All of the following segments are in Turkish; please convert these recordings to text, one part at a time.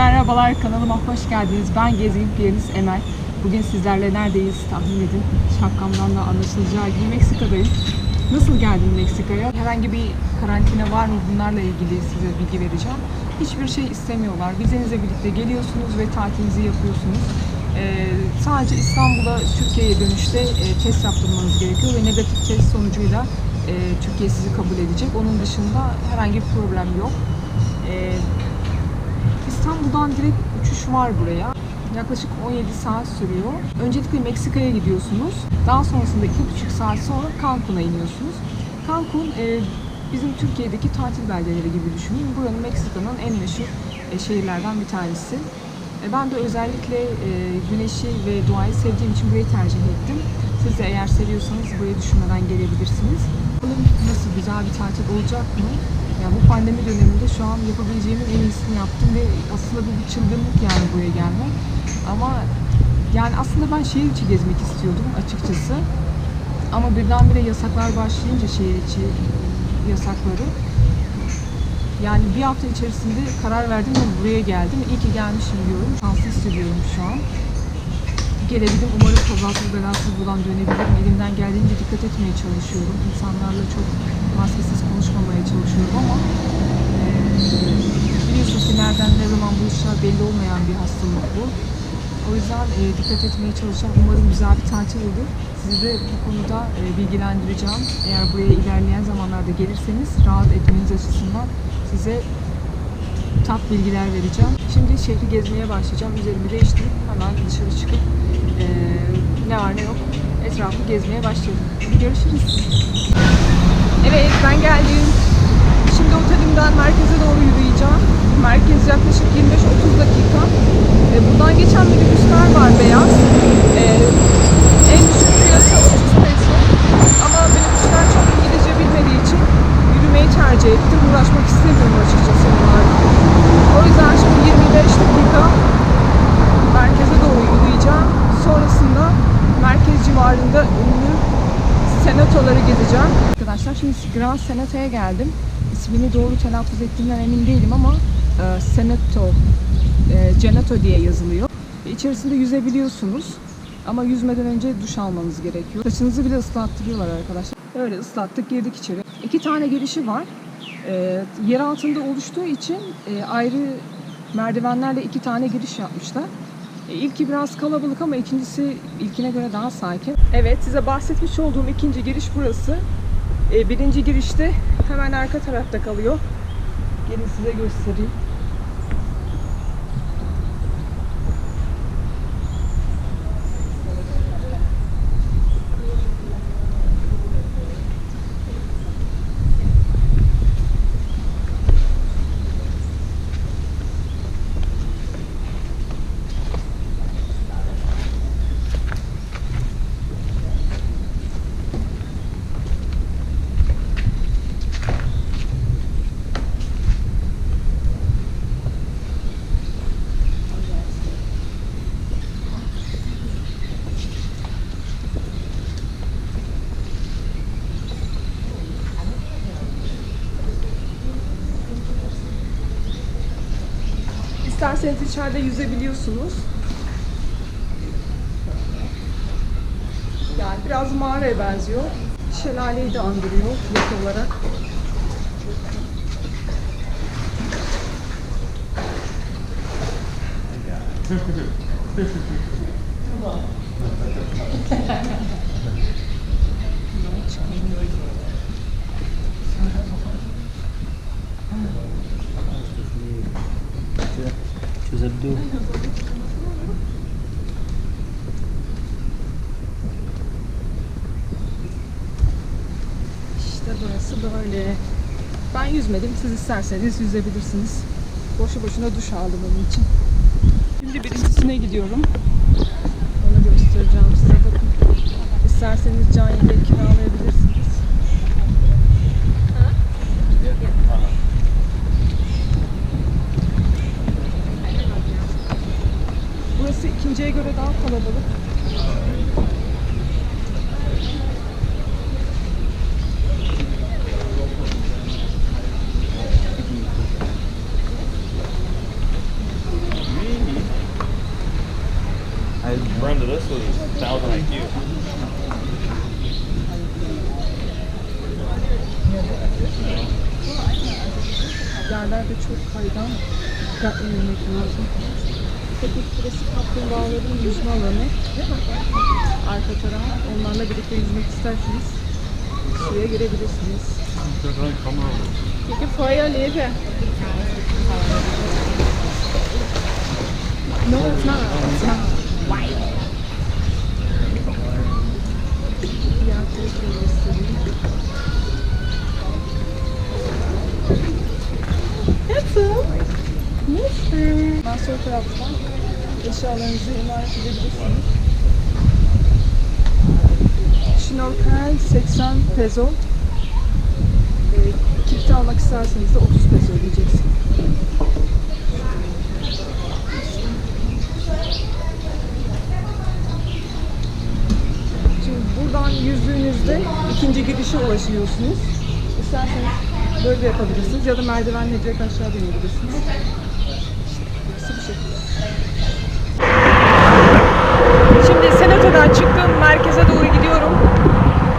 merhabalar kanalıma hoş geldiniz. Ben gezgin piyanist Emel. Bugün sizlerle neredeyiz tahmin edin. Şapkamdan da anlaşılacağı gibi Meksika'dayım. Nasıl geldim Meksika'ya? Herhangi bir karantina var mı? Bunlarla ilgili size bilgi vereceğim. Hiçbir şey istemiyorlar. Vizenizle birlikte geliyorsunuz ve tatilinizi yapıyorsunuz. Ee, sadece İstanbul'a Türkiye'ye dönüşte e, test yaptırmanız gerekiyor ve negatif test sonucuyla e, Türkiye sizi kabul edecek. Onun dışında herhangi bir problem yok. Ee, İstanbul'dan direkt uçuş var buraya. Yaklaşık 17 saat sürüyor. Öncelikle Meksika'ya gidiyorsunuz. Daha sonrasında 2,5 saat sonra Cancun'a iniyorsunuz. Cancun e, bizim Türkiye'deki tatil beldeleri gibi düşünün. Buranın Meksika'nın en meşhur e, şehirlerden bir tanesi. E, ben de özellikle e, güneşi ve doğayı sevdiğim için burayı tercih ettim. Siz de eğer seviyorsanız buraya düşünmeden gelebilirsiniz. Bakalım nasıl güzel bir tatil olacak mı? Yani bu pandemi döneminde şu an yapabileceğimin en iyisini yaptım ve aslında bu bir çılgınlık yani buraya gelmek. Ama yani aslında ben şehir içi gezmek istiyordum açıkçası. Ama birdenbire yasaklar başlayınca şehir içi yasakları yani bir hafta içerisinde karar verdim ve buraya geldim. İyi ki gelmişim diyorum. Şanslı hissediyorum şu an. Gelebilirim. Umarım kazasız belasız buradan dönebilirim. Elimden geldiğince dikkat etmeye çalışıyorum. İnsanlarla çok maskesiz konuşmamaya çalışıyorum ama e, biliyorsunuz ki nereden ne zaman buluşacağı belli olmayan bir hastalık bu. O yüzden e, dikkat etmeye çalışacağım. Umarım güzel bir tatil olur. Sizi de bu konuda e, bilgilendireceğim. Eğer buraya ilerleyen zamanlarda gelirseniz rahat etmeniz açısından size tat bilgiler vereceğim. Şimdi şehri gezmeye başlayacağım. Üzerimi değiştirip hemen dışarı çıkıp e, ne var ne yok etrafı gezmeye başlayalım. Hadi görüşürüz. Evet ben geldim. Şimdi otelimden merkeze doğru yürüyeceğim. Merkez yaklaşık 25-30 dakika. E, buradan geçen minibüsler var beyaz. E, en düşük fiyatı 30 peso. Ama minibüsler çok İngilizce bilmediği için yürümeyi tercih ettim. Uğraşmak istemiyorum açıkçası onlarla. O yüzden şimdi 25 dakika merkeze doğru yürüyeceğim. Sonrasında merkez civarında ünlü senatoları gezeceğim. Şimdi Grand Senato'ya geldim. İsmini doğru telaffuz ettiğimden emin değilim ama e, Senato, e, Genato diye yazılıyor. İçerisinde yüzebiliyorsunuz. Ama yüzmeden önce duş almanız gerekiyor. Saçınızı bile ıslattırıyorlar arkadaşlar. Öyle ıslattık girdik içeri. İki tane girişi var. E, yer altında oluştuğu için e, ayrı merdivenlerle iki tane giriş yapmışlar. E, İlki biraz kalabalık ama ikincisi ilkine göre daha sakin. Evet size bahsetmiş olduğum ikinci giriş burası. E, birinci girişte hemen arka tarafta kalıyor. Gelin size göstereyim. İsterseniz içeride yüzebiliyorsunuz. Yani biraz mağaraya benziyor. Şelaleyi de andırıyor yapı olarak. çözebiliyor. İşte burası böyle. Ben yüzmedim. Siz isterseniz yüzebilirsiniz. Boşu boşuna duş aldım onun için. Şimdi birincisine gidiyorum. Onu göstereceğim size. Bakın. İsterseniz can yedek kiralayabilirsiniz. Burası ikinciye göre daha kalabalık. Brenda, this 1000 IQ. Yerlerde çok kaygan. Dikkatli yürümek lazım. Köpek Kulesi kaplumbağaların yüzme alanı. Arka taraf. Onlarla birlikte yüzmek isterseniz suya girebilirsiniz. Peki foya leve. No, it's not. It's not. Bir aktivite göstereyim. Nasıl? Nasıl? Ben sol taraftan eşyalarınızı emanet edebilirsiniz. Şnorkel 80 peso. E, kit almak isterseniz de 30 peso ödeyeceksiniz. Şimdi buradan yüzdüğünüzde ikinci girişe ulaşıyorsunuz. İsterseniz böyle yapabilirsiniz ya da merdivenle direkt aşağı inebilirsiniz. Senato'dan çıktım, merkeze doğru gidiyorum.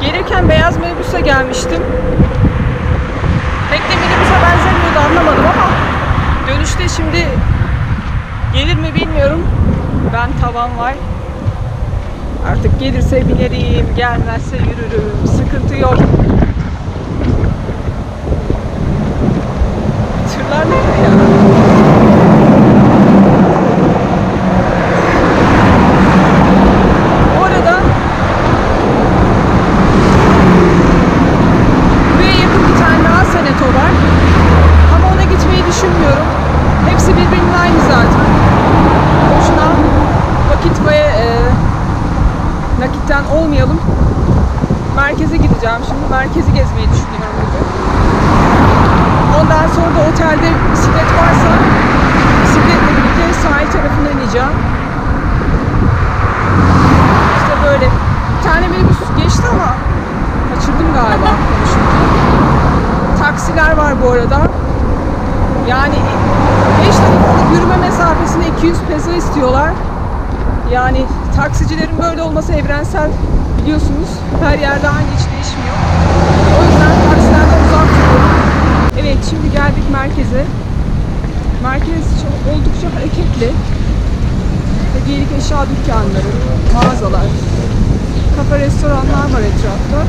Gelirken beyaz minibüse gelmiştim. Pek de minibüse benzemiyordu anlamadım ama dönüşte şimdi gelir mi bilmiyorum. Ben tavan var. Artık gelirse binerim, gelmezse yürürüm. Sıkıntı yok. Tırlar ne ya? Bu arada buraya yakın bir tane daha senato var. Ama ona gitmeyi düşünmüyorum. Hepsi birbirinin aynı zaten. Boşuna vakit ve e, nakitten olmayalım. Merkeze gideceğim şimdi. Merkezi gezmeyi düşünüyorum bugün. Ondan sonra da otelde bisiklet varsa bisikletle birlikte sahil tarafına ineceğim. İşte böyle. Bir tane minibüs geçti ama kaçırdım galiba konuşurken. Taksiler var bu arada. Yani 5 dakikalık yürüme mesafesine 200 peso istiyorlar. Yani taksicilerin böyle olması evrensel biliyorsunuz. Her yerde aynı hiç değişmiyor. O yüzden taksilerden uzak duruyorum. Evet şimdi geldik merkeze. Merkez oldukça hareketli. Hediyelik eşya dükkanları, mağazalar, kafe restoranlar var etrafta.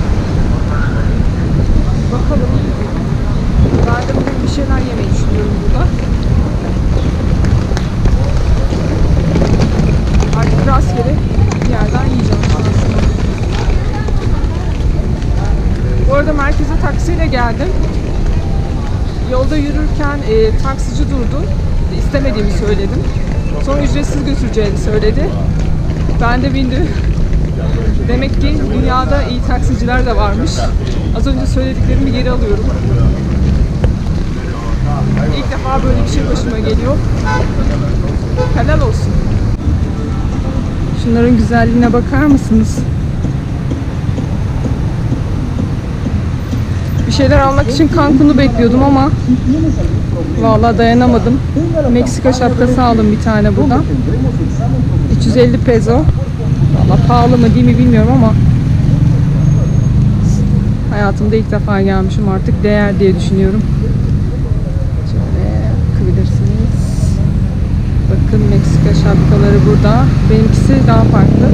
Bakalım. Ben de bugün bir şeyler yemeyi düşünüyorum burada. Artık rastgele bir yerden yiyeceğim aslında. Bu arada merkeze taksiyle geldim. Yolda yürürken e, taksici durdu. İstemediğimi söyledim. Sonra ücretsiz götüreceğini söyledi. Ben de bindim. Demek ki dünyada iyi taksiciler de varmış. Az önce söylediklerimi geri alıyorum. İlk defa böyle bir şey başıma geliyor. Helal olsun. Şunların güzelliğine bakar mısınız? Bir şeyler almak için Cancun'u bekliyordum ama vallahi dayanamadım. Meksika şapkası aldım bir tane buradan. 350 peso. Valla pahalı mı değil mi bilmiyorum ama hayatımda ilk defa gelmişim artık değer diye düşünüyorum. Şöyle bakabilirsiniz. Bakın Meksika şapkaları burada. Benimkisi daha farklı.